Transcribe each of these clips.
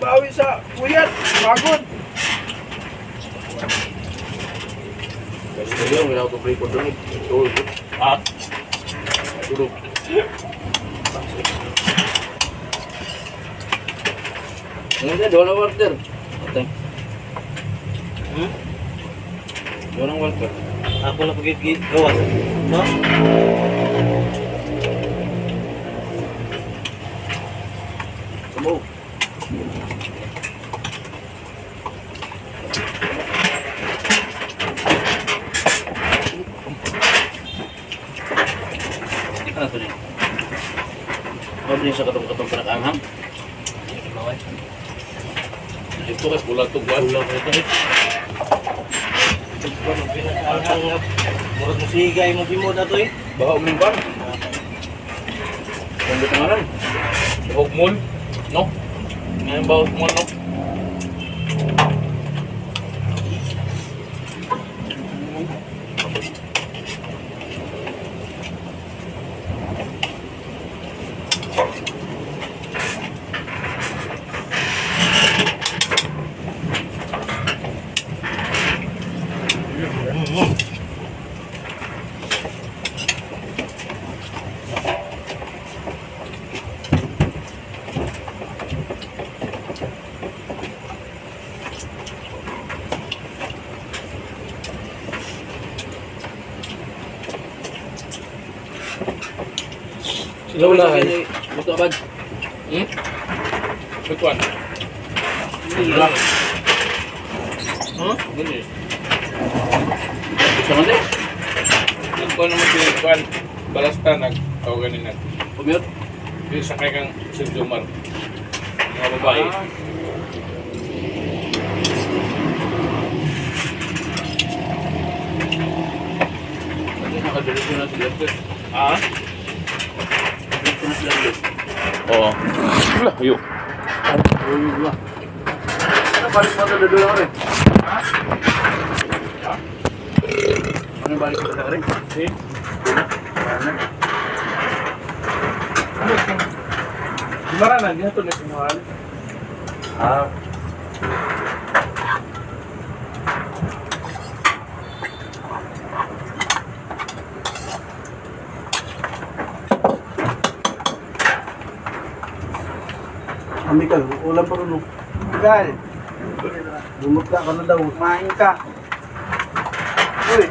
Bawi sa puyat. Pagod. Kasi yung wala ko break ko doon. Tulog. Ah. Tulog. Ngayon na, doon ang water. Ate. Hmm? Doon ang water. Ako na pagigit gawas. No? Sumo. Hindi ka na ito rin. Mabili sa katong-katong panakanghang. Bawal. Ito kay pula to buwan. Ko ito eh. Murag mo sigay mo bimod na to eh. Baka umimpan. Kung dito nga lang. Hugmon. No? Ngayon ba hugmon, no? Sila wala ay. Buto abad. Hmm? One? Wala. Huh? Gulis. Sama din. Ito naman pinagkuhan. Balasta nag-tawag ganun na. Pumiyot. Yung sakay kang Sindumar. Mga babae. Kasi nakadiretso na sila. Ah? Oo. Wala, yun. Uy, wala. Ano balik mo ito doon ako rin? Ano balik mo ito rin? See? Ano? Gimana na, dito na sinuhal. Ah. Amikal, ulam pa rin. Gal. Bumutla ka na daw. Kumain ka. Uy.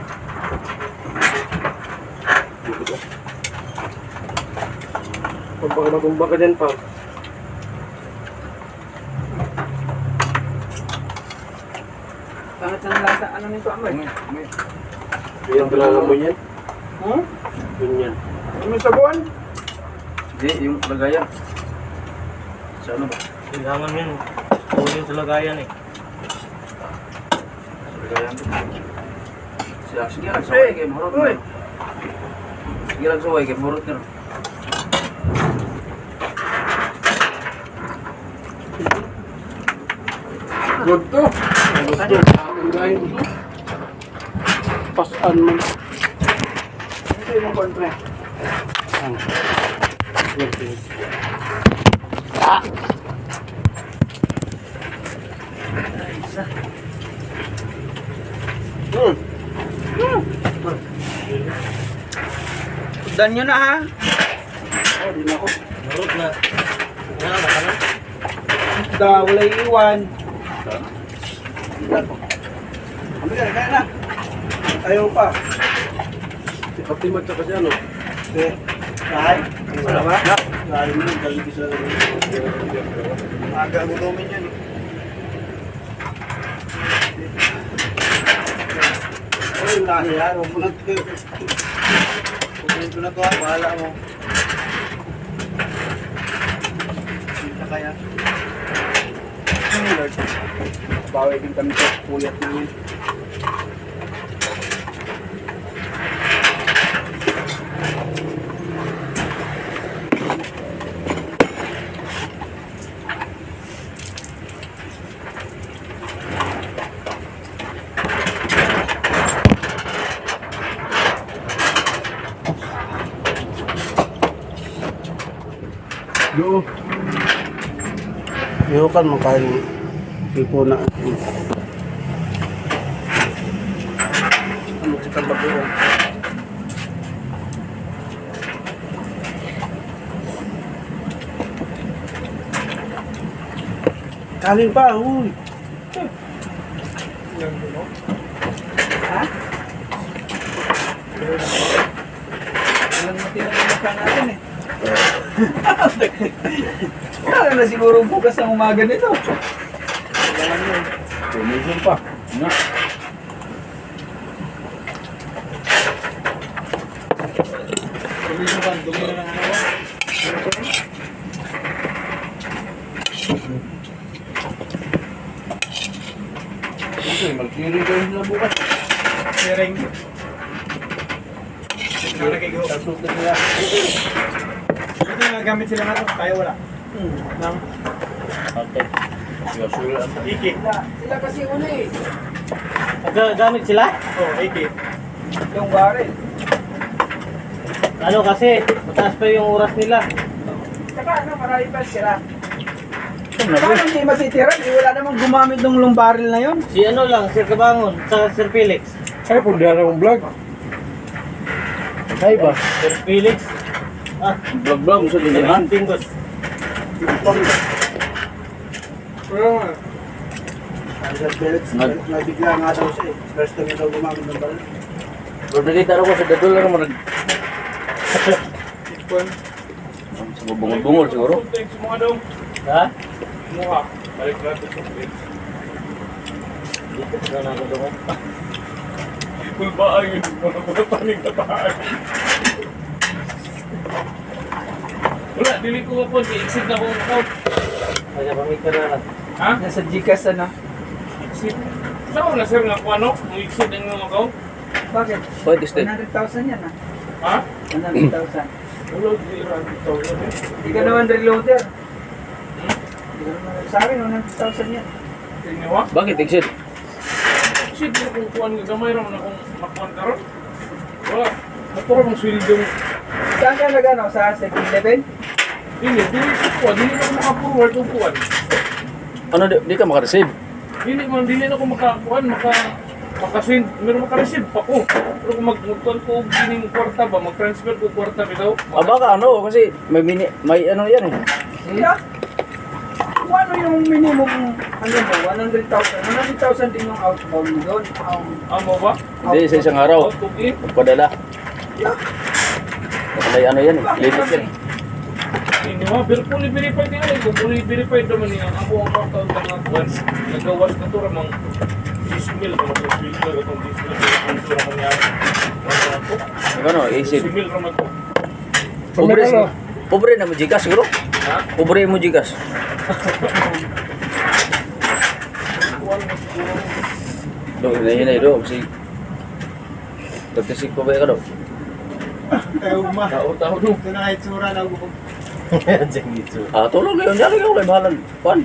Pag baka matumba ka dyan pa. Pangit ng lasa, ano nito amoy? Yan talaga mo yan. Hmm? Yun yan. Ano sa buwan? Hindi, yung lagayan. Sa ano ba? Kailangan yun. Kunin sa lagayan eh. Sa lagayan sige lang, saway kay Murot na. Sige lang, saway kay Murot na. Good to. Good to. Ang. Pasan man. Ito yung kontre. Good to. Hmm. Dan nyo na ha. Oh, di na ako. Narot na. Nga, baka na. Da, wala iwan. Amikal, kaya na. Ayaw pa. Optimat sa kasi ano. Eh, kahit. Wala ba? Kahit mo, galing sa... Aga gudomin yan. Ay, nahiya. Huwag mo na ito. Huwag mo na ito ha. Bahala mo. Kita kaya. Bawi din kami sa puyat namin. Go. Ihukan mo kayo. Ipo na. Ano kita bago? Kanin pa, uy. Walang matira ka natin eh. Wala na siguro bukas ng umaga nito. Tumisin pa. Na. Provision pan, dumi na lang ano. Ito, mag-clearing kayo sila bukas. Sharing. Kasukin nila. Ito yung gamit sila nga tayo wala. Nang Okay. Iki. Sila kasi una eh. Nagagamit sila? Oh, iki. Yung baril. Ano kasi, mataas pa yung oras nila. Saka ano, marami pa sila. Paano hindi masitira? Eh, wala namang gumamit ng lumbaril na yun. Si ano lang, Sir Kabangon, sa Sir Felix. Ay, kung di akong vlog. Ay ba? Sir Felix. Yan. Tingos. Sa Felix, Nag- nabigla nga daw siya eh. First time daw gumamit ng baril. Pero nakita ko sa dadol lang naman. nag-. Sa bungol-bungol siguro. Ha? Muha. Balik natin sa place. Dito ka na ako doon. Paning kataan. Wala, dili ko ako, i-exit na akong account. Kaya pamit ka na lang. Ha? Nasa Gcash ano. Exit. Saan ko na sir nga kung ano? Kung exit ang mga account? Bakit? Pwede stay. 100,000 yan ah. Ha? 100,000. Wala, di rami tao na eh. Hindi ka naman reloader. Ka Sa akin, 100,000 yan. Mo. Bakit exit? Exit kung kuhan nga gamay raman akong makuhan karon. Wala. Naturo mong swildong. Saan ka nag ano? Sa 7-Eleven? Dili, dili ko kuhan. Dili ko maka-forward kung kuhan. Ano, di, di ka makareceive? Dili man, dili na ko makakuhan, maka makasend, meron makareceive pa ko. Pero kung mag magkuhan ko og gining kwarta ba, mag-transfer ko kwarta bitaw. Ah, baka ano, kasi may mini, may ano yan eh. Yeah. Kung ano yung minimum, ano mo, 100,000. 100,000 din yung outbound mo doon. Um, Amo ba? Hindi, sa isang araw. Out of it. Padala. yeah. May ano yan eh, limit yan. Hindi mo, pero fully verified nga eh. Kung fully verified naman niya, ako ang account ng mga kuhan. Nagawas na to ramang 6 mil, kung ako swildo, itong 6 mil, kung ito ramang yan. Ano, exit. 6 mil ramang to. Pobre, pobre na mo Gcash siguro. Ha? Pobre mo Gcash. Kuhan mo siguro. Do, hinahinay do. Si... 36 pa ba ka do? Tayo ma. Tao-tao do. Ito na kahit sura na gubog. Ah, tulog kayo. Diyan kayo kay bahalan. Kuan.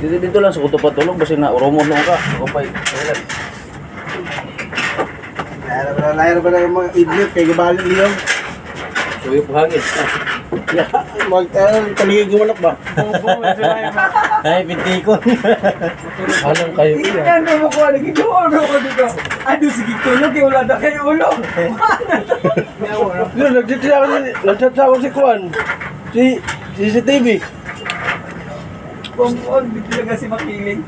Dito dito lang sa kuto pa tulog basi na uromon mo ka. Upay. Wala. Layar ba na, layar ba na mga idiot kay Gabali Leon? Suyo po hangin. Yeah, mag, uh, kaligay gumanap ba? Ay, pintikon. Anong kayo Tingnan mo ko, nagiging ano ko dito. Ano, sige, tulog, eh, wala na kayo ulo. Yun, nag-chat ako si, ako si Kwan. Si, CCTV. Bumbon, di talaga si Makiling.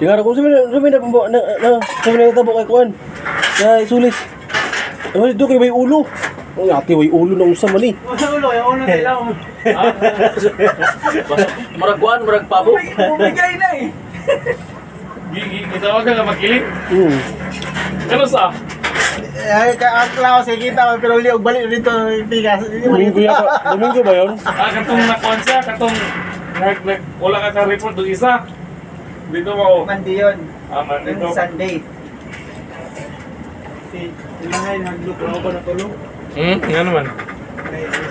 Tingnan ako, sabi na, sabi na, na, na, sabi na natabo kay Kwan. Kaya isulis. Ano dito kay may ulo. Oh, ate, may ulo ng usam man eh. Wala ulo, yung ulo nila. Murag kuan, murag pabo. Bumigay, na eh. Gitawag ka nga magiling. Hmm. Ano sa? Ay, kakakla ko, sige kita, pero liog balik dito. Domingo yata, Domingo ba yun? Ah, katong nakuan siya, katong nag, nag, wala ka sa report doon isa. Dito mo. Mandi yun. Ah, man, dito. Yung Sunday. Si, ilahay, nag-look ako na tulong? Hmm, nga naman.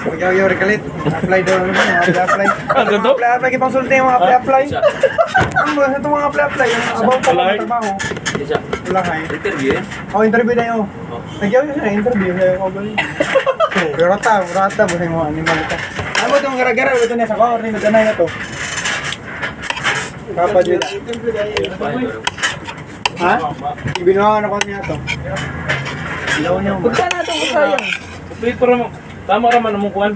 Ikaw yung rekalit. Apply daw naman, apply-apply. Ah, ganito? Apply-apply, kipang sulti yung mga apply-apply. Ang mga ito mga apply-apply, yung about pa ng trabaho. Wala eh. Interview yun? Oh, interview na yun. Oh. Nagyaw yun na interview. Yun? Rata, rata. Buhay mo, animal ka. Ano ba itong gara-gara? Ito na sa ko. Rin na na to. Kapag yun. Ha? Ibinuha na ko niya to. Ilaw niya mo. Pagka natin ko sayang. Complete para mo. Tama raman namang kuhan.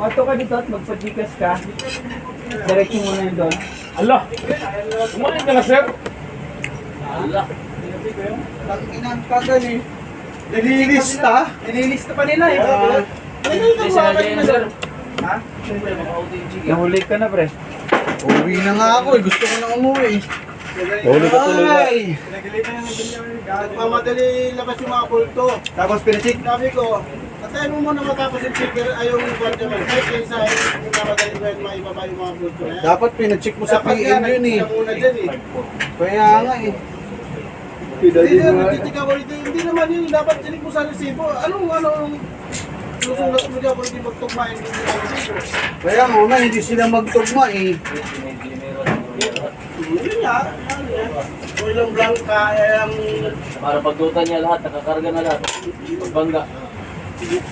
Mato ka dito at magpa-gcash ka. Diretso mo na yun doon. Ala! Kumain ka na, sir. Ala. Inang kagal eh. Nililista? Nililista pa nila eh. Isa na dyan, sir. Ha? Yung. Nahuli ka na pre. Uwi na nga ako eh. Gusto ko na umuwi. Huli ka tuloy na. Ay! Nagmamadali labas yung mga bulto. Tapos pinachik. Sabi ko, Atayin mo muna matapos yung checker ay yung kwarto mo. Ay, kaysa yung nagmamadali ba yung maibaba yung mga bulto na yan. Dapat pinacheck mo sa PN yun eh. muna dyan eh. Kaya nga eh. Hindi na, nagtitik ako rito. Hindi naman yun. Dapat sinig mo sa resibo. Anong, anong, susulat mo dyan kung hindi magtugmain yung resibo. Kaya nga na, hindi sila magtugma eh. Yun nga. Kung ilang blanca, ang Para pagdutan niya lahat, nakakarga na lahat. Pagbangga.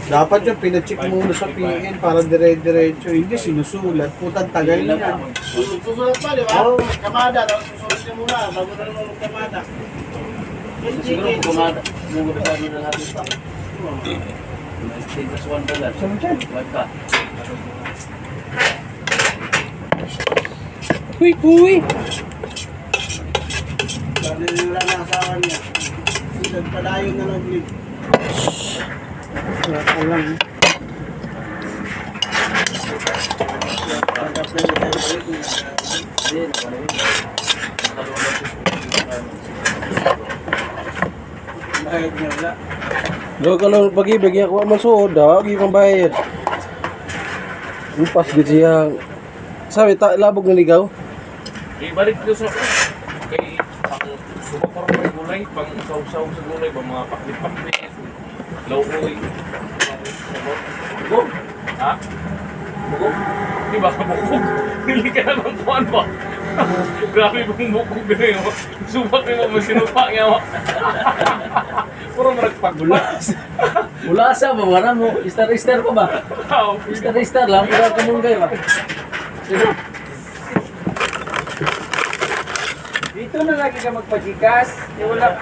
Dapat yung pinacheck muna sa PN para dire-diretso. Hindi sinusulat. Putang tagal niya. Susunod pa, di ba? Oo. Kamada, tapos susunod niya muna, bago na naman kamada. Yung Siguro kumada, gumagano na lahat yung stock. Status 1 dollar. One cut. Uy, uy! Sabi nila na asawa niya. Nagpadayon na ng blig. Wala ka lang. eh. Hindi, nakano yun. Nakaluwa na Bayad niya wala. Do ka lang pag-ibig, labog na. Ibalik ko sa kay pang sumapor ng gulay, pang sausaw sa gulay, ba mga paklit-paklit, laukoy. Bugog? Ha? Bugog? Di ba bugog? Hindi ka naman kuhan ba? Grabe bang bugog na yun. Subak mo mo sinupa niya mo. Puro maragpagula. Mula sa ba, wala mo. Star-star pa ba? Star-star lang, wala ka mong kayo ba? Dito na lagi ka magpa-gcash. Eh, wala,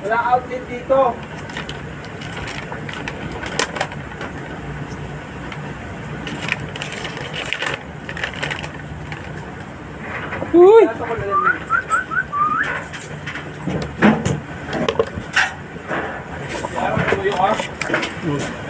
wala outlet dito. Uy! Ha?